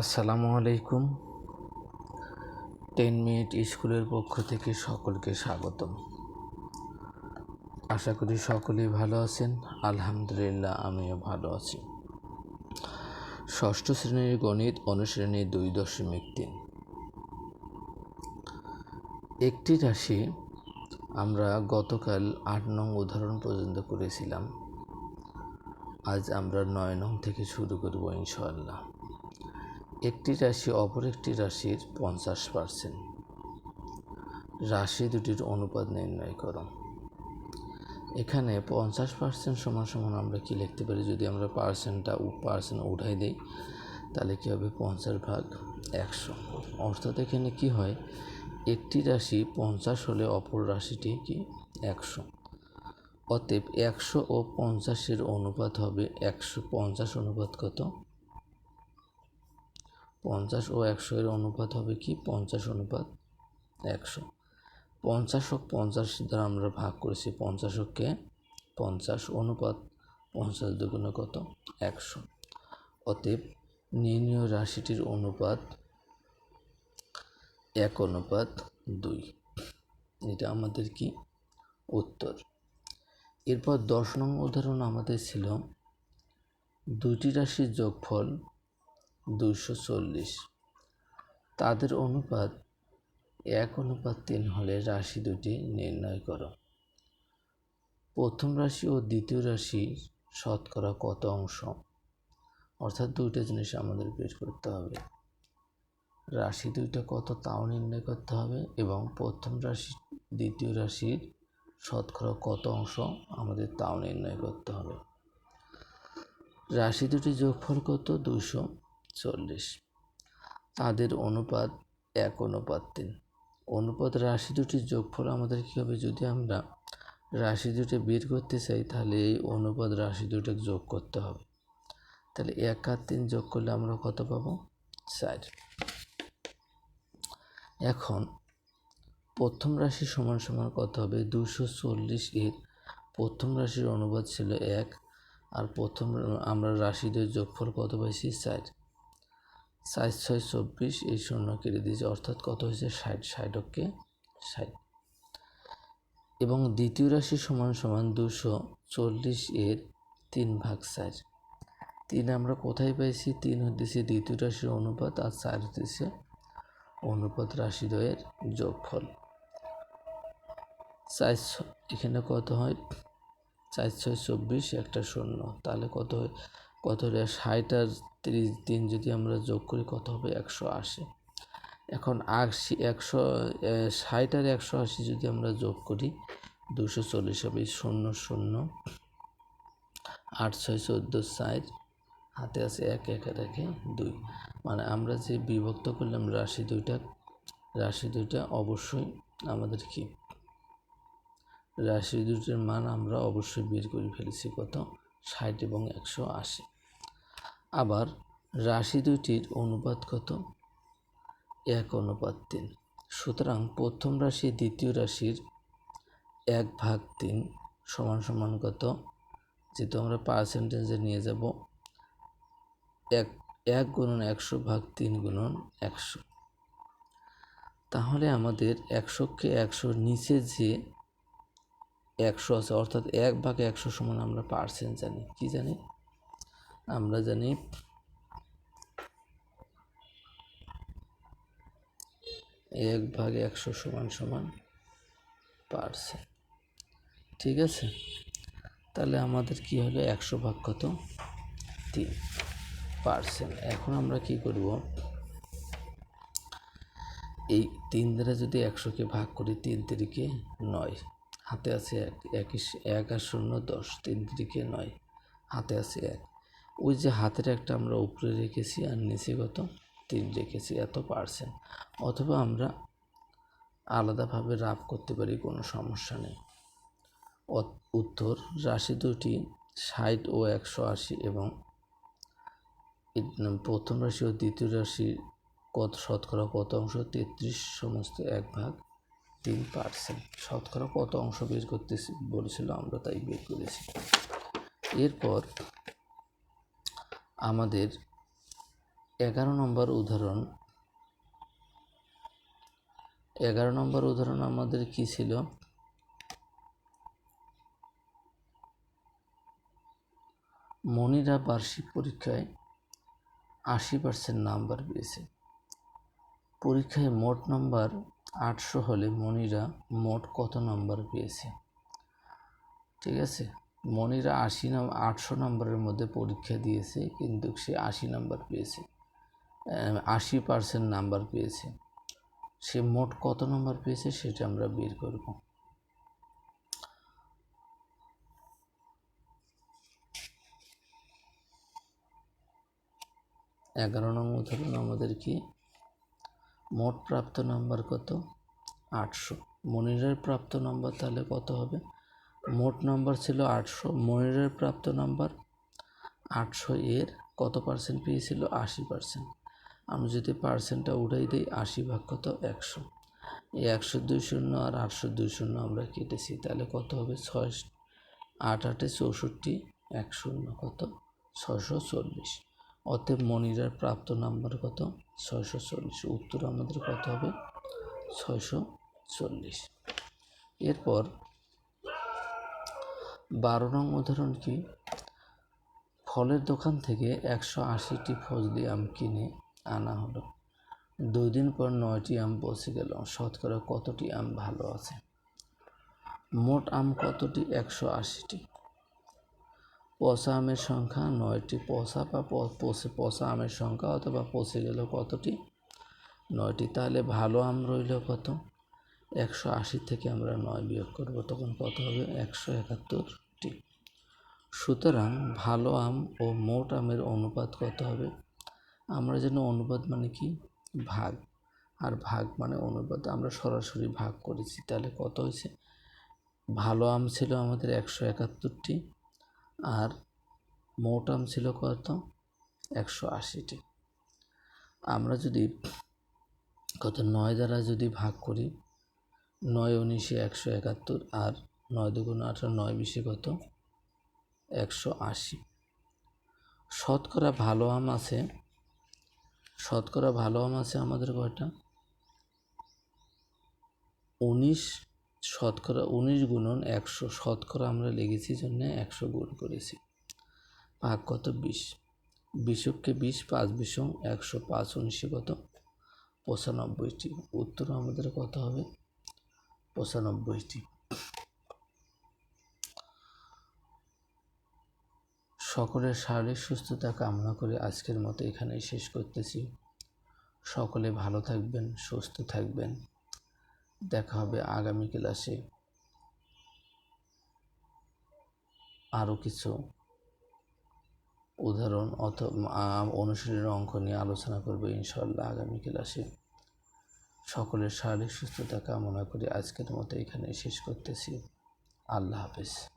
আসসালামু আলাইকুম। Ten minute স্কুলের পক্ষ থেকে সকলকে স্বাগতম। আশা করি সকলেই ভালো আছেন। আলহামদুলিল্লাহ, আমিও ভালো আছি। ষষ্ঠ শ্রেণির গণিত অনুশ্রেণী দুই দশমিক তিন। একটি রাশি আমরা গতকাল আট নং উদাহরণ পর্যন্ত করেছিলাম। আজ আমরা নয় নং থেকে শুরু করব, ইনশাআল্লাহ। একটি রাশি অপর একটি রাশির পঞ্চাশ পার্সেন্ট। রাশি দুটির অনুপাত নির্ণয় করো। এখানে পঞ্চাশ পার্সেন্ট সমান সমান আমরা কি লিখতে পারি? যদি আমরা পার্সেন্টটা পার্সেন্ট উঠাই দিই, তাহলে কী হবে? পঞ্চাশ ভাগ একশো। অর্থাৎ এখানে কি হয়? একটি রাশি পঞ্চাশ হলে অপর রাশিটি কি? একশো। অতএব একশো ও পঞ্চাশের অনুপাত হবে একশো পঞ্চাশ অনুপাত কত? পঞ্চাশ ও একশো এর অনুপাত হবে কি? পঞ্চাশ অনুপাত একশো। পঞ্চাশ হোক পঞ্চাশ দ্বারা আমরা ভাগ করেছি পঞ্চাশককে পঞ্চাশ অনুপাত পঞ্চাশ দুগুণে কত? একশো। অতএব নির্ণয় রাশিটির অনুপাত এক অনুপাত দুই। এটা আমাদের কি? উত্তর। এরপর দশ নং উদাহরণ আমাদের ছিল দুটি রাশির যোগফল দুশো চল্লিশ। তাদের অনুপাত এক অনুপাত তিন হলে রাশি দুটি নির্ণয় করো। প্রথম রাশি ও দ্বিতীয় রাশি শতকরা কত অংশ? অর্থাৎ দুইটা জিনিস আমাদের বের করতে হবে। রাশি দুইটা কত তাও নির্ণয় করতে হবে এবং প্রথম রাশি, দ্বিতীয় রাশির শতকরা কত অংশ আমাদের তাও নির্ণয় করতে হবে। রাশি দুটি যোগফল কত? দুশো চল্লিশ। তাদের অনুপাত এক অনুপাত তিন। অনুপাত রাশি দুটির যোগফল আমাদের কী হবে? যদি আমরা রাশি দুটো বের করতে চাই, তাহলে এই অনুপাত রাশি দুটো যোগ করতে হবে। তাহলে এক আর তিন যোগ করলে আমরা কত পাবো? চার। এখন প্রথম রাশি সমান সমান কত হবে? দুশো চল্লিশ এর প্রথম রাশির অনুপাত ছিল এক, আর প্রথম আমরা রাশিদের যোগফল কত পাইছি? চার। চার ছয় চব্বিশ, এই শূন্য কেটে দিয়েছে, অর্থাৎ কত হয়েছে? ষাট ষাটকে ষাট। এবং দ্বিতীয় রাশি সমান সমান দুশো চল্লিশ এর তিন ভাগ চার তিন আমরা কোথায় পাইছি তিন হতেছে দ্বিতীয় রাশির অনুপাত আর চার হতেছে অনুপাত রাশি দ্বয়ের যোগফল চার এখানে কত হয়? চার ছয় চব্বিশ, একটা শূন্য তাহলে কত হয়? কত হলে ষাট আর তিরিশ দিন যদি আমরা যোগ করি, কত হবে? একশো আশি। এখন আশি, একশো ষাট আর একশো আশি যদি আমরা যোগ করি, দুশো চল্লিশ হবে, শূন্য শূন্য। আট, ছয়, চোদ্দ, ষাট। হাতে আছে এক, একে রেখে দুই। মানে আমরা যে বিভক্ত করলাম রাশি দুইটা রাশি দুইটা অবশ্যই আমাদের কি? রাশি দুটির মান আমরা অবশ্যই বের করে ফেলেছি কত? ষাট এবং একশো আশি। আবার রাশি দুইটির অনুপাত কত? এক অনুপাত তিন। সুতরাং প্রথম রাশি দ্বিতীয় রাশির এক ভাগ তিন সমান সমান কত? যেহেতু আমরা পার্সেন্টেজে নিয়ে যাব, এক এক গুণন একশো ভাগ তিন গুণন একশো। তাহলে আমাদের একশোকে একশোর নিচে যে একশো আছে, অর্থাৎ এক ভাগে একশো সমান আমরা পার্সেন্ট জানি। কি জানি? আমরা জানি এক ভাগে একশো সমান সমান পার্সেন্ট। ঠিক আছে? তাহলে আমাদের কি হলো একশো ভাগ কত? তিন পার্সেন্ট। এখন আমরা কি করব? এই তিন দ্বারা যদি একশোকে ভাগ করি, তিন তিরিকে নয়। হাতে আছে এক এক এক আর শূন্য দশ। তিন তিরিকে নয়। হাতে আছে এক। ওই যে হাতের একটা আমরা উপরে রেখেছি আর নিচে কত? তিন রেখেছি, এত পার্সেন্ট অথবা আমরা আলাদাভাবে রাফ করতে পারি, কোনো সমস্যা নেই। উত্তর, রাশি দুটি, ষাট ও একশো আশি এবং প্রথম রাশি ও দ্বিতীয় রাশি কত? শতকরা কত অংশ? তেত্রিশ সমস্ত এক ভাগ তিন পার্সেন্ট শতকরা কত অংশ বের করতেছি বলেছিল, আমরা তাই বের করেছি। এরপর আমাদের এগারো নম্বর উদাহরণ। এগারো নম্বর উদাহরণ আমাদের কি ছিল? মনিরা বার্ষিক পরীক্ষায় আশি পার্সেন্ট নাম্বার পেয়েছে। পরীক্ষায় মোট নাম্বার আটশো হলে মনিরা মোট কত নাম্বার পেয়েছে? ঠিক আছে? মনিরা আশি নাম, আটশো নম্বরের মধ্যে পরীক্ষা দিয়েছে, কিন্তু সে আশি নাম্বার পেয়েছে। আশি পার্সেন্ট নাম্বার পেয়েছে। সে মোট কত নাম্বার পেয়েছে সেটা আমরা বের করব। এগারো নং উদাহরণ আমাদের কি? মোট প্রাপ্ত নাম্বার কত? আটশো। মনিরের প্রাপ্ত নাম্বার তাহলে কত হবে? মোট নাম্বার ছিল আটশো। মনিরের প্রাপ্ত নাম্বার আটশো এর। কত পার্সেন্ট পেয়েছিল? আশি পার্সেন্ট আমি যদি পার্সেন্টটা উঠাই দিই, আশি ভাগ কত? একশো। এই একশো দুই শূন্য আর আটশো দুই শূন্য আমরা কেটেছি। তাহলে কত হবে? ছয় আট আটে চৌষট্টি, এক শূন্য কত? ছয়শো চল্লিশ। অতএব মনিরার প্রাপ্ত নাম্বার কত? ছয়শো চল্লিশ। উত্তর আমাদের কত হবে? ছয়শো চল্লিশ। এরপর বারো নং উদাহরণ কি? ফলের দোকান থেকে একশো আশিটি ফজলি আম কিনে আনা হলো। দুই দিন পর নয়টি আম পৌঁছে গেল। শতকরা কতটি আম ভালো আছে? মোট আম কতটি? একশো আশিটি। পচা আমের সংখ্যা নয়টি। পচা বা পচে, পচা আমের সংখ্যা অথবা পচে গেল কতটি? নয়টি। তাহলে ভালো আম রইল কত? একশো আশি থেকে আমরা নয় বিয়োগ করব, তখন কত হবে? একশো একাত্তরটি সুতরাং ভালো আম ও মোট আমের অনুপাত কত হবে? আমরা যেন অনুপাত মানে কি? ভাগ। আর ভাগ মানে অনুপাত, আমরা সরাসরি ভাগ করেছি, তাহলে কত হয়েছে? ভালো আম ছিল আমাদের একশো একাত্তরটি আর মোট আম ছিল কত? একশো আশিটি আমরা যদি কত নয় দ্বারা যদি ভাগ করি নয় উনিশে একশো একাত্তর আর নয় দুগুণ আঠারো নয় বিশে কত? একশো আশি। শতকরা ভালো আম আছে। শতকরা ভালো আম আছে আমাদের কয়টা? উনিশ শতকরা, উনিশ গুণন একশো। শতকরা আমরা লেগেছি জন্য একশো গুণ করেছি। ভাগ কত? বিশ। বিশককে বিশ, পাঁচ বিশং একশো পাঁচ, উনিশে কত? পঁচানব্বইটি। উত্তর আমাদের কত হবে? পঁচানব্বইটি। সকলের শারীরিক সুস্থতা কামনা করে আজকের মতো এখানেই শেষ করতেছি। সকলে ভালো থাকবেন, সুস্থ থাকবেন। দেখা হবে আগামী ক্লাসে আরও কিছু উদাহরণ অথবা অনুশীলনের অঙ্ক নিয়ে আলোচনা করব ইনশাল্লাহ আগামী ক্লাসে। সকলের শারীরিক সুস্থতা কামনা করে। আজকের মতো এখানে শেষ করতেছি। আল্লাহ হাফেজ।